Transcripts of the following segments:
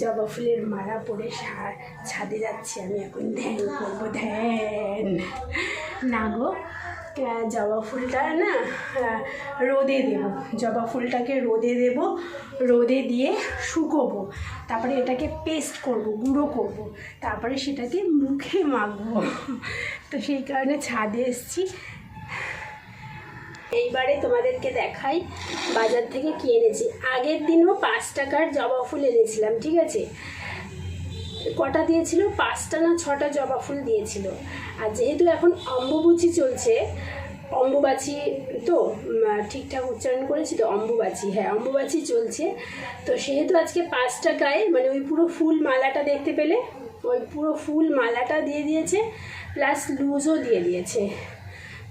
জবা ফুলের মালা পরে ছাদে যাচ্ছি, আমি এখন ধ্যান করব, ধ্যান। না গো জবা ফুলটা না রোদে দেব। জবা ফুলটাকে রোদে দেব, রোদে দিয়ে শুকোবো। তারপরে এটাকে পেস্ট করব, গুঁড়ো করব। তারপরে সেটাকে মুখে মাখবো। তো সেই কারণে ছাদে এসেছি। এইবারে তোমাদেরকে দেখাই বাজার থেকে কি এনেছি। আগের দিনও পাঁচ টাকার জবা ফুল এনেছিলাম, ঠিক আছে? কটা দিয়েছিল? পাঁচটা না ছটা জবা ফুল দিয়েছিল। আর যেহেতু এখন অম্বুবুচি চলছে, অম্বুবাচি তো ঠিকঠাক উচ্চারণ করেছি তো, অম্বুবাচি হ্যাঁ অম্বুবাচি চলছে। তো সেহেতু আজকে পাঁচ টাকায় মানে ওই পুরো ফুল মালাটা দেখতে পেলে? ওই পুরো ফুল মালাটা দিয়ে দিয়েছে, প্লাস লুজও দিয়ে দিয়েছে।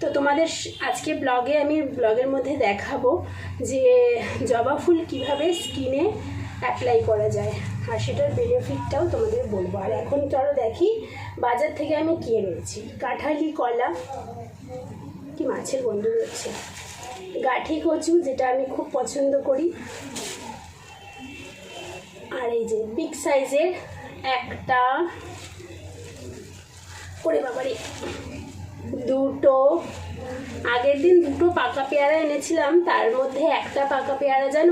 তো তোমাদের আজকে ব্লগে আমি ব্লগের মধ্যে দেখাবো যে জবা ফুল কীভাবে স্কিনে অ্যাপ্লাই করা যায়। আর সেটার বেনিফিটটাও তোমাদের বলব। আর এখন চলো দেখি বাজার থেকে আমি কী এনেছি। কাঁঠালি, কলা, কি মাছের বন্ধু রয়েছে গাঠি কচু, যেটা আমি খুব পছন্দ করি। আর এই যে বিগ সাইজের একটা করে বাবারে। দুটো, আগের দিন দুটো পাকা পেয়ারা এনেছিলাম, তার মধ্যে একটা পাকা পেয়ারা যেন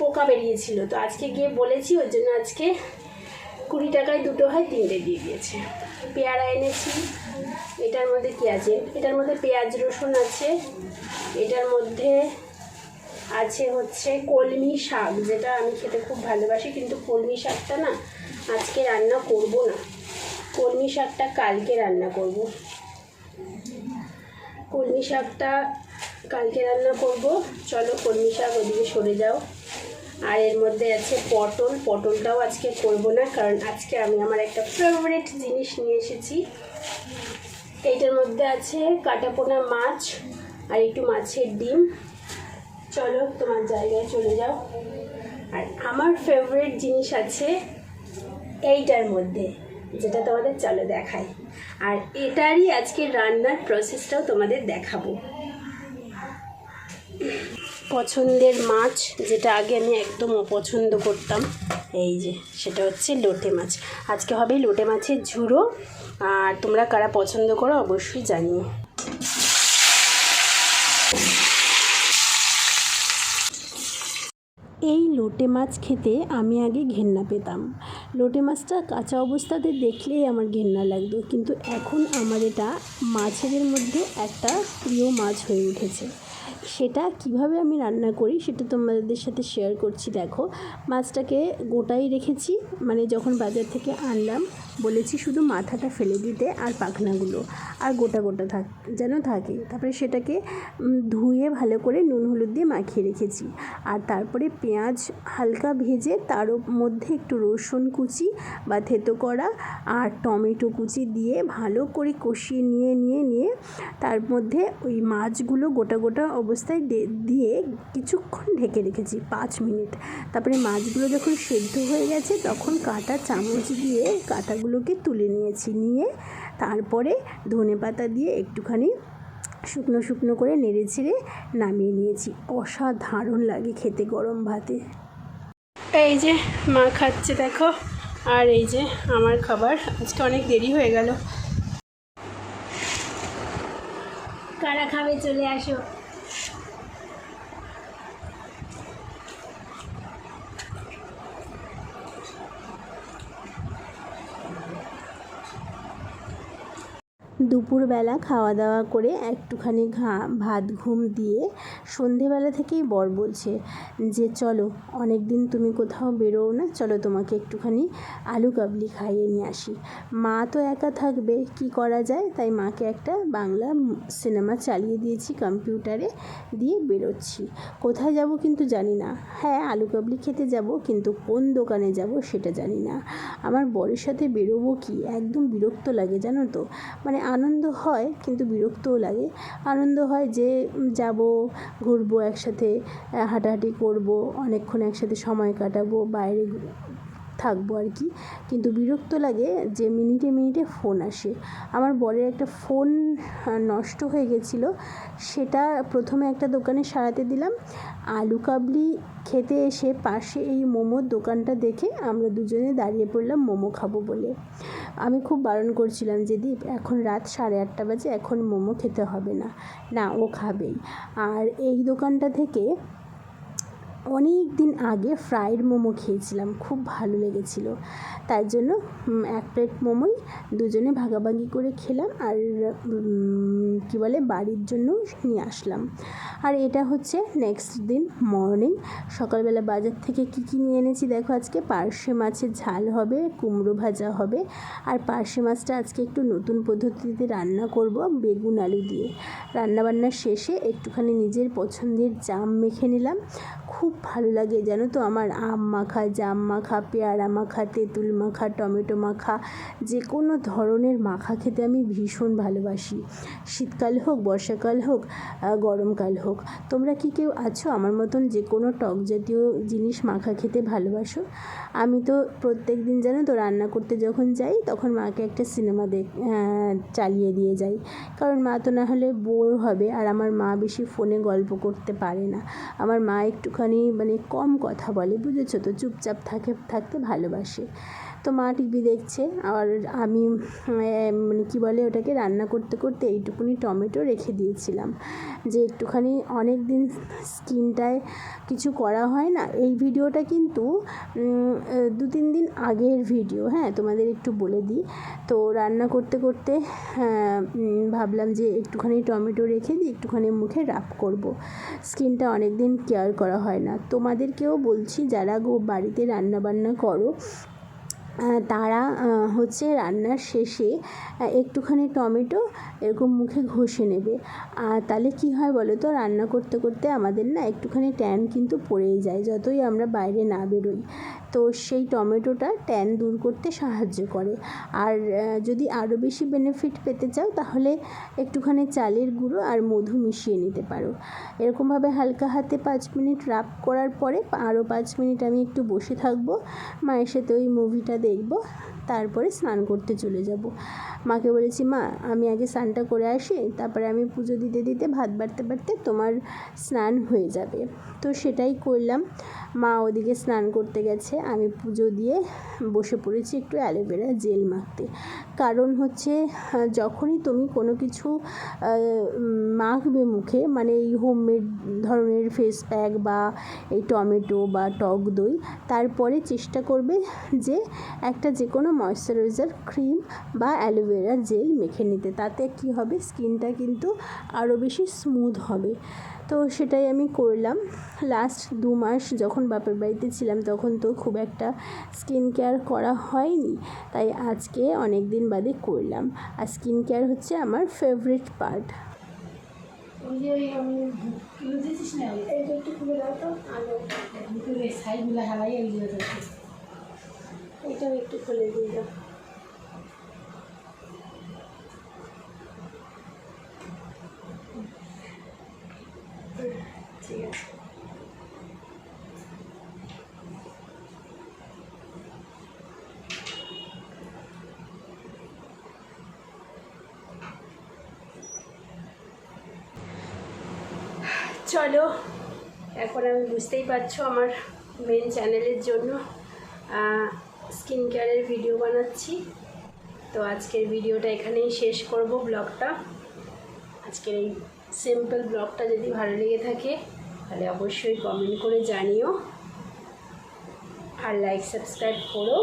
পোকা বেরিয়েছিল। তো আজকে গিয়ে বলেছি, ওর জন্য আজকে কুড়ি টাকায় দুটো হয়, তিনটে দিয়ে দিয়েছে। পেয়ারা এনেছি, এটার মধ্যে কী আছে? এটার মধ্যে পেঁয়াজ রসুন আছে, এটার মধ্যে আছে হচ্ছে কলমি শাক, যেটা আমি খেতে খুব ভালোবাসি, কিন্তু কলমি শাকটা না, আজকে রান্না করব না। কলমি শাকটা কালকে রান্না করব। কলমি শাকটা কালকে রান্না করব। চলো কলমি শাক ওদিকে সরে যাও। আর এর মধ্যে আছে পটল। পটলটাও আজকে করব না, কারণ আজকে আমি আমার একটা ফেভারিট জিনিস নিয়ে এসেছি। এইটার মধ্যে আছে কাটাপোনা মাছ আর একটু মাছের ডিম। চলো তোমার জায়গায় চলে যাও। আর আমার ফেভারিট জিনিস আছে এইটার মধ্যে। যেটা তোমাদের চলো দেখাই। আর এটারই আজকে রান্নার প্রসেসটাও তোমাদের দেখাবো। পছন্দের মাছ, যেটা আগে আমি একদম অপছন্দ করতাম, এই যে, সেটা হচ্ছে লোটে মাছ। আজকে হবে লোটে মাছের ঝুড়ো, আর তোমরা কারা পছন্দ করো অবশ্যই জানিও। এই লোটে মাছ খেতে আমি আগে ঘেন্না পেতাম। লোটে মাছটা কাঁচা অবস্থাতে দেখলেই আমার ঘেন্না লাগতো। কিন্তু এখন আমার এটা মাছেদের মধ্যে একটা প্রিয় মাছ হয়ে উঠেছে। সেটা কীভাবে আমি রান্না করি সেটা তোমাদের সাথে শেয়ার করছি, দেখো। মাছটাকে গোটাই রেখেছি মানে যখন বাজার থেকে আনলাম বলেছি শুধু মাথাটা ফেলে দিতে আর পাখনাগুলো আর গোটা গোটা থাক, যেন থাকে। তারপরে সেটাকে ধুয়ে ভালো করে নুন হলুদ দিয়ে মাখিয়ে রেখেছি। আর তারপরে পেঁয়াজ হালকা ভেজে তার মধ্যে একটু রসুন কুচি বা থেতো করা আর টমেটো কুচি দিয়ে ভালো করে কষিয়ে নিয়ে নিয়ে নিয়ে তার মধ্যে ওই মাছগুলো গোটা গোটা অবস্থায় দিয়ে কিছুক্ষণ ঢেকে রেখেছি, পাঁচ মিনিট। তারপরে মাছগুলো যখন সেদ্ধ হয়ে গেছে, তখন কাটা চামচ দিয়ে কাটাগুলোকে তুলে নিয়েছি, নিয়ে তারপরে ধনে পাতা দিয়ে একটুখানি শুকনো শুকনো করে নেড়ে ছেড়ে নামিয়ে নিয়েছি। অসাধারণ লাগে খেতে গরম ভাতে। এই যে মা খাচ্ছে দেখো, আর এই যে আমার খাবার। আজকে অনেক দেরি হয়ে গেল। কারা খাবে চলে আসো। দুপুরবেলা খাওয়া দাওয়া করে একটুখানি ঘা ভাত ঘুম দিয়ে সন্ধেবেলা থেকেই বর বলছে যে, চলো অনেক দিন তুমি কোথাও বেরোও না, চলো তোমাকে একটুখানি আলু কাবলি খাইয়ে নিয়ে আসি। মা তো একা থাকবে, কি করা যায়? তাই মাকে একটা বাংলা সিনেমা চালিয়ে দিয়েছি, কম্পিউটারে দিয়ে বেরোচ্ছি। কোথায় যাব কিন্তু জানি না। হ্যাঁ আলু কাবলি খেতে যাব, কিন্তু কোন দোকানে যাব সেটা জানি না। আমার বরের সাথে বেরোবো কি? একদম বিরক্ত লাগে, জানো তো। মানে আনন্দ হয়, কিন্তু বিরক্তও লাগে। আনন্দ হয় যে যাব ঘুরবো একসাথে হাঁটাহাঁটি করব অনেকক্ষণ একসাথে সময় কাটাবো বাইরে থাকব আর কি। কিন্তু বিরক্ত লাগে যে মিনিটে মিনিটে ফোন আসে। আমার বরের একটা ফোন নষ্ট হয়ে গেছিল। সেটা প্রথমে একটা দোকানে সারাতে দিলাম। আলু কাবলি খেতে এসে পাশে এই মোমোর দোকানটা দেখে আমরা দুজনে দাঁড়িয়ে পড়লাম মোমো খাব বলে। আমি খুব বারণ করছিলাম যে, দীপ, এখন রাত সাড়ে আটটা বাজে, এখন মোমো খেতে হবে না। না, ও খাবেই। আর এই দোকানটা থেকে অনেক দিন আগে ফ্রাইড মোমো খেয়েছিলাম, খুব ভালো লেগেছিলো। তাই জন্য এক প্লেট মোমোই দুজনে ভাগাভাগি করে খেলাম আর কী বলে, বাড়ির জন্য নিয়ে আসলাম। আর এটা হচ্ছে নেক্সট দিন মর্নিং সকালবেলা বাজার থেকে কী কী নিয়ে এনেছি দেখো আজকে? পার্শে মাছের ঝাল হবে, কুমড়ো ভাজা হবে। আর পার্শে মাছটা আজকে একটু নতুন পদ্ধতিতে রান্না করব বেগুন আলু দিয়ে। রান্নাবান্নার শেষে একটুখানি নিজের পছন্দের জাম মেখে নিলাম। খুব ভালো লাগে জানো তো? আমার আম মাখা, জাম মাখা, পেয়ারা মাখা, তেঁতুল মাখা, টমেটো মাখা, যে কোনো ধরনের মাখা খেতে আমি ভীষণ ভালোবাসি। শীতকাল হোক, বর্ষাকাল হোক গরমকাল হোক, তোমরা কি কেউ আছো আমার মতন যে কোনো টক জাতীয় জিনিস মাখা খেতে ভালোবাসো? আমি তো প্রত্যেক দিন জানো তো রান্না করতে যখন যাই, তখন মাকে একটা সিনেমা দেখ চালিয়ে দিয়ে যাই। কারণ মা তো না হলে বোর হবে, আর আমার মা বেশি ফোনে গল্প করতে পারে না। আমার মা একটুখানি মানে কম কথা বলে বুঝেছ তো? চুপচাপ থাকে থাকতে ভালোবাসে। তো মা টিভি দেখছে আর আমি মানে কী বলে ওটাকে রান্না করতে করতে এইটুকুনি টমেটো রেখে দিয়েছিলাম। যে একটুখানি অনেক দিন স্কিনটায় কিছু করা হয় না এই ভিডিওটা কিন্তু দু তিন দিন আগের ভিডিও হ্যাঁ তোমাদের একটু বলে দিই। তো রান্না করতে করতে হ্যাঁ, ভাবলাম যে একটুখানি টমেটো রেখে দিই একটুখানি মুখে রাপ করব। স্কিনটা অনেক দিন কেয়ার করা হয় না। তোমাদেরকেও বলছি, যারা গো বাড়িতে রান্নাবান্না করো তারা হচ্ছে রান্নার শেষে একটুখানি টমেটো এরকম মুখে ঘষে নেবে। আর তাহলে কি হয় বলো তো, রান্না করতে করতে আমাদের না একটুখানি ট্যান কিন্তু পড়েই যায়, যতই আমরা বাইরে না বেরোই। তো সেই টমেটোটা ট্যান দূর করতে সাহায্য করে। আর যদি আরও বেশি বেনিফিট পেতে চাও, তাহলে একটুখানি চালের গুঁড়ো আর মধু মিশিয়ে নিতে পারো। এরকমভাবে হালকা হাতে পাঁচ মিনিট রাব করার পরে আরও পাঁচ মিনিট আমি একটু বসে থাকব। মায়ের সাথে ওই মুভিটা দেখব। তারপরে স্নান করতে চলে যাব। মাকে বলেছি, মা, আমি আগে স্নানটা করে আসি, তারপরে আমি পুজো দিতে দিতে ভাত বাড়তে বাড়তে তোমার স্নান হয়ে যাবে। তো সেটাই করলাম। মা ওদিকে স্নান করতে গেছে। আমি পুজো দিয়ে বসে পড়েছি একটু অ্যালোভেরা জেল মাখতে। কারণ হচ্ছে, যখনই তুমি কোনো কিছু মাখবে মুখে মানে এই হোমমেড ধরনের ফেস প্যাক বা এই টমেটো বা টক দই, তারপরে চেষ্টা করবে যে একটা যে কোনো ময়শ্চারাইজার ক্রিম বা অ্যালোভেরা জেল মেখে নিতে। তাতে কি হবে? স্কিনটা কিন্তু আরও বেশি স্মুথ হবে। তো সেটাই আমি করলাম। লাস্ট দু মাস যখন বাপের বাড়িতে ছিলাম, তখন তো খুব একটা স্কিন কেয়ার করা হয়নি। তাই আজকে অনেক দিন বাদে করলাম। আর স্কিন কেয়ার হচ্ছে আমার ফেভারিট পার্ট একটু খুলে দাও তো। সাইডগুলো হালাই এটাও একটু খুলে দাও। ঠিক আছে। চলো, এখন আমি বুঝতেই পারছ আমার মেন চ্যানেলের জন্য স্কিন কেয়ারের ভিডিও বানাচ্ছি। তো আজকের ভিডিওটা এখানেই শেষ করব ব্লগটা। আজকের এই সিম্পল ব্লগটা যদি ভালো লেগে থাকে, তাহলে অবশ্যই কমেন্ট করে জানিও। আর লাইক সাবস্ক্রাইব করো।